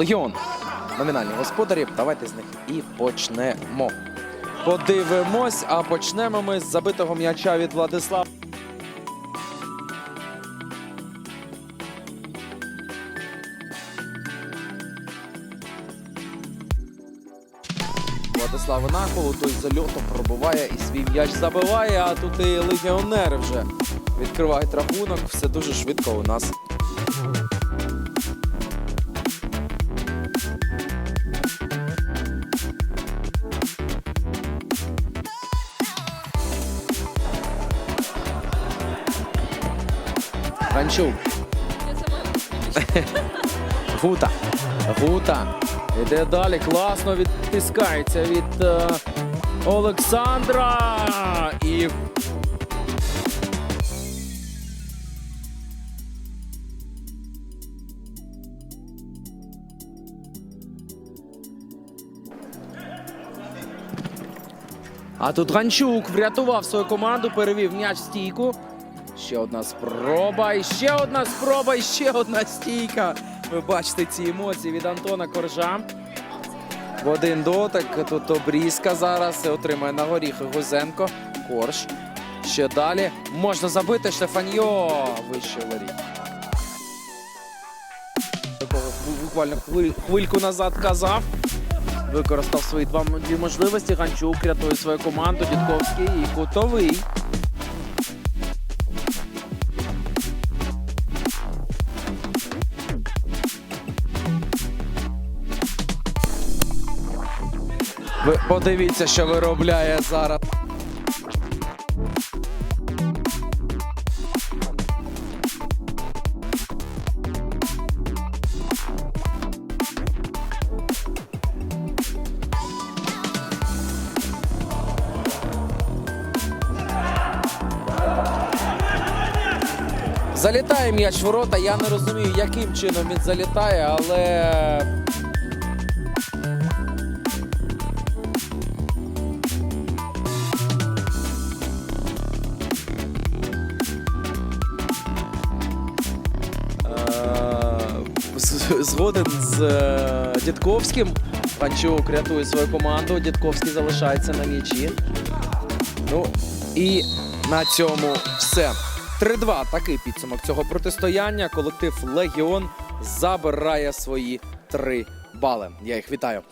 Легіон. Номінальні господарі. Давайте з них і почнемо. Подивимось, а почнемо ми з забитого м'яча від Владислава. Владислава Наколу, той зальотом пробуває і свій м'яч забиває, а тут і легіонери вже відкривають рахунок. Все дуже швидко у нас. Ранчук. Гута. Гута. Іде далі. Класно відтискається від е, Олександра. І А тут Ганчук врятував свою команду, перевів м'яч в стійку. Ще одна спроба, і ще одна спроба, і ще одна стійка. Ви бачите ці емоції від Антона Коржа. В один дотик. Тут обрізка зараз. Отримає на горіхи Гузенко. Корж. Ще далі. Можна забити Штефаньо. Вище воріт. Буквально хвильку назад казав. Використав свої дві можливості. Ганчук рятує свою команду. Дідковський і кутовий. Ви подивіться, що виробляє зараз. Залітає м'яч ворота. Я не розумію, яким чином він залітає, але згоден з е, Дідковським. Панчук рятує свою команду. Дідковський залишається на м'ячі. Ну і на цьому все. 3-2. Такий підсумок цього протистояння. Колектив Легіон забирає свої три бали. Я їх вітаю.